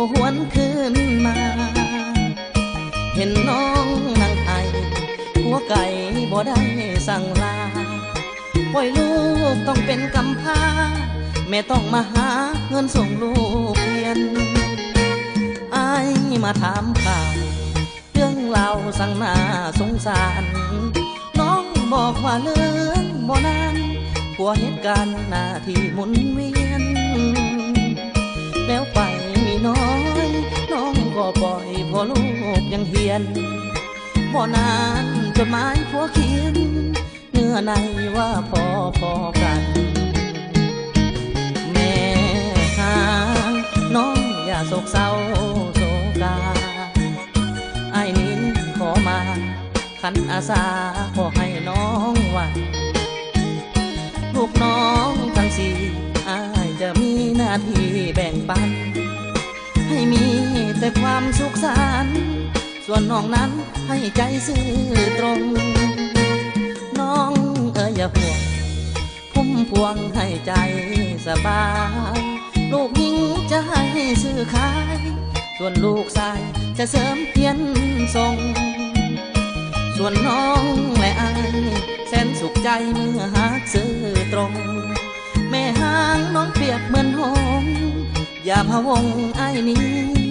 บ่หวนคืนมา เห็นน้องนั่งไอหัวไก่บ่ได้สั่งลา ปล่อยลูกต้องเป็นกำพร้าแม่ต้องมาหาเงินส่งลูกเรียนไอมาถามข่าวเรื่องเราสั่งหน้าสงสาร น้องบอกว่าเรื่องบ่นานผัวเหตุการณ์หน้าที่หมุนเวียน แล้วไป น้อย น้องก็ปล่อยพอลูกยังเฮียนบ่นานจดหมายผัวเขียนเนื้อในว่าพอพอกัน แม่หางน้องอย่าโศกเศร้าโศกาไอ้ายนี้ขอมา ขันอาสาขอให้น้องวันลูกน้องทั้งสี่อายจะมีหน้าที่แบ่งปัน มีแต่ความสุขสันส่วนน้องนั้นให้ใจซื่อตรง น้องเอ๋ยอย่าห่วงพุ่มพวงให้ใจสบาย ลูกหญิงจะให้ซื้อขาย ส่วนลูกชายจะเสริมเพียนทรง ส่วนน้องและอายแสนสุขใจเมื่อหากซื้อตรง แม่หางน้องเปียบเหมือนหง อย่าพะวงไอ้ายนี้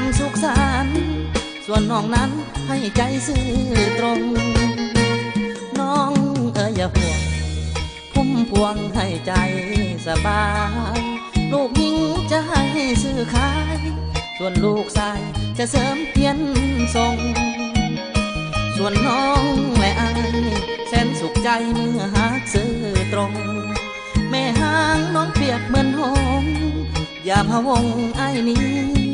ความสุขสันต์ส่วนน้องนั้นให้ใจซื่อตรง น้องเอ๋ยอย่าห่วงพุ่มพวงให้ใจสบาย ลูกหญิงจะให้ซื้อขาย ส่วนลูกชายจะเสริมเพียนทรง ส่วนน้องและอายแสนสุขใจเมื่อหากซื้อตรง แม่หางน้องเปียบเหมือนหงอย่าพะวงไอ้นี้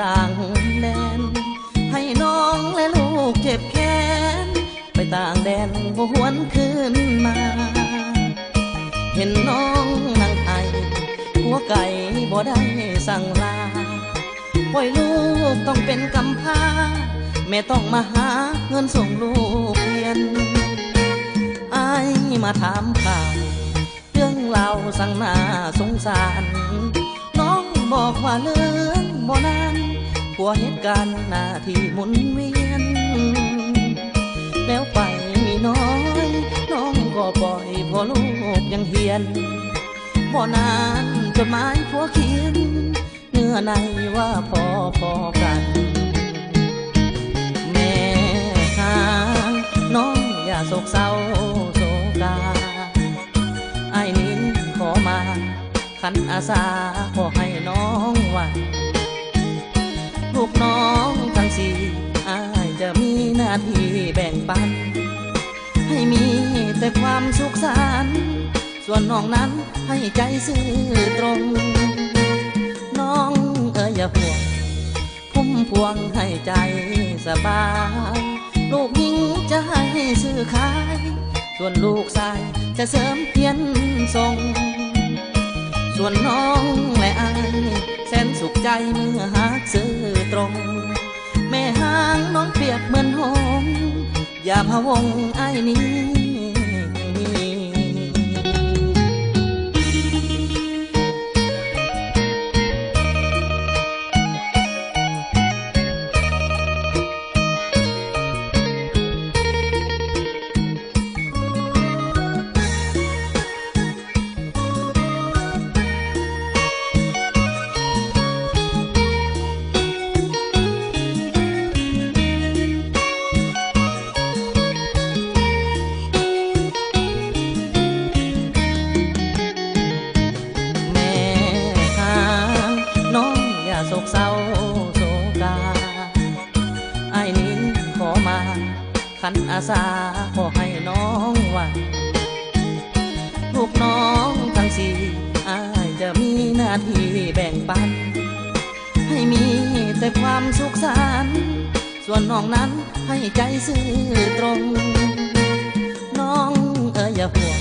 ต่างแดน ให้น้องและลูกเจ็บแค้น ไปต่างแดนบ่หวนคืนมา เห็นน้องนั่งไอหัวไก่บ่ได้สั่งลา ปล่อยลูกต้องเป็นกำพร้าแม่ต้องมาหาเงินส่งลูกเรียนอายมาถามข่าวเรื่องเราสั่งหน้าสงสาร น้องบอกว่าเรื่องบ่นาน ผัวเหตุการณ์หน้าที่หมุนเวียน แล้วไปมีน้อย น้องก็ปล่อยพอลูกยังเฮียนบ่นานจดหมายผัวเขียนเนื้อในว่าพอพอกัน แม่หางน้องอย่าโศกเศร้าโศกาไอ้ายนี้ขอมาขันอาสาขอให้น้องวัน ลูกน้องทั้งสี่อายจะมีหน้าที่แบ่งปัน ให้มีแต่ความสุขสันต์ส่วนน้องนั้นให้ใจซื่อตรง น้องเอ๋ยอย่าห่วงพุ่มพวงให้ใจสบาย ลูกหญิงจะให้ซื้อขาย ส่วนลูกชายจะเสริมเพียนทรง ส่วนน้องและอายแสนสุขใจเมื่อหาเจอตรง แม่หางน้องเปียกเหมือนหงอย่าพะวงไอ้ายนี้ โศกเศร้าโศกาไอ้นี้ขอมา ขันอาสาขอให้น้องวันลูกน้องทั้งสี่อายจะมีหน้าที่แบ่งปัน ให้มีแต่ความสุขสันต์ส่วนน้องนั้นให้ใจซื่อตรง น้องเอ๋ยอย่าห่วง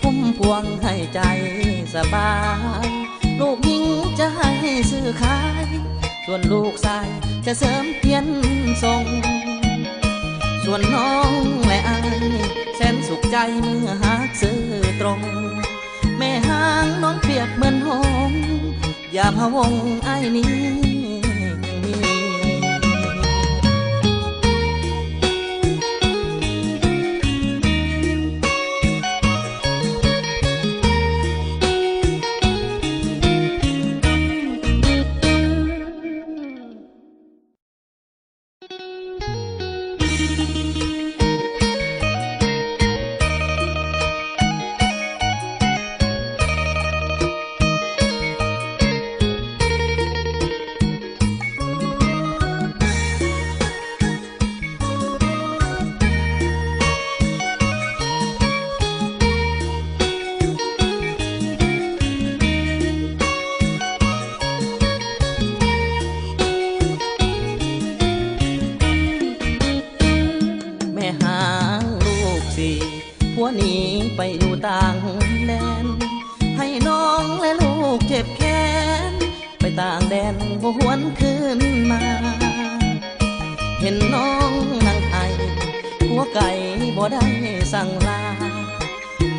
พุ่มพวงให้ใจสบาย ลูกหญิงจะให้ซื้อขาย ส่วนลูกชายจะเสริมเทียนทรง ส่วนน้องและอายแสนสุขใจเมื่อหากซื้อตรง แม่หางน้องเปียกเหมือนหงอย่าพะวงไอ้นี้ บ่หวนคืนมา เห็นน้องนั่งไอหัวไก่บ่ได้สั่งลา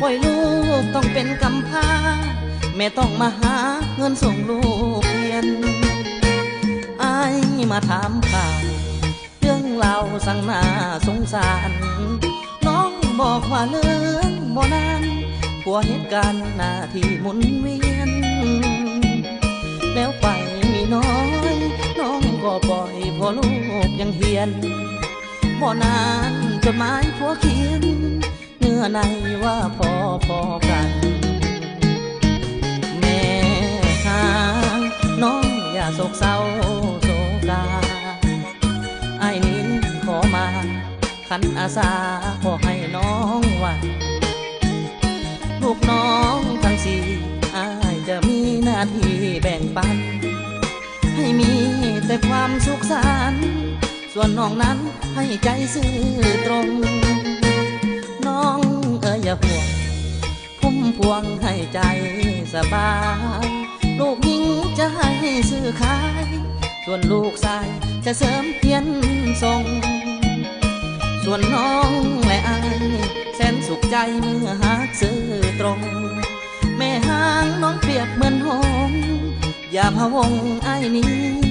ปล่อยลูกต้องเป็นกำพร้าแม่ต้องมาหาเงินส่งลูกเรียนอมาถามข่าวเรื่องเราสั่งหน้าสงสาร น้องบอกว่าเรื่องบ่นานผัวเหตุการณ์หน้าที่หมุนเวียนแล้วไป น้อย น้องก็ปล่อยพอลูกยังเฮียนบ่นานจดหมายผัวเขียน เนื้อในว่าพอพอกัน แม่หางน้องอย่าโศกเศร้าโศกาไอ้ายนี้ขอมา ขันอาสาขอให้น้องวันลูกน้อง ความสุขสันส่วนน้องนั้นให้ใจซื่อตรง น้องเอ๋ยอย่าห่วงพุ่มพวงให้ใจสบายลูกหญิงจะให้ซื้อขาย ส่วนลูกชายจะเสริมเพียนทรง ส่วนน้องและอายแสนสุขใจเมื่อหากซื้อตรง แม่หางน้องเปียบเหมือนหงอย่าพะวงไอ้นี้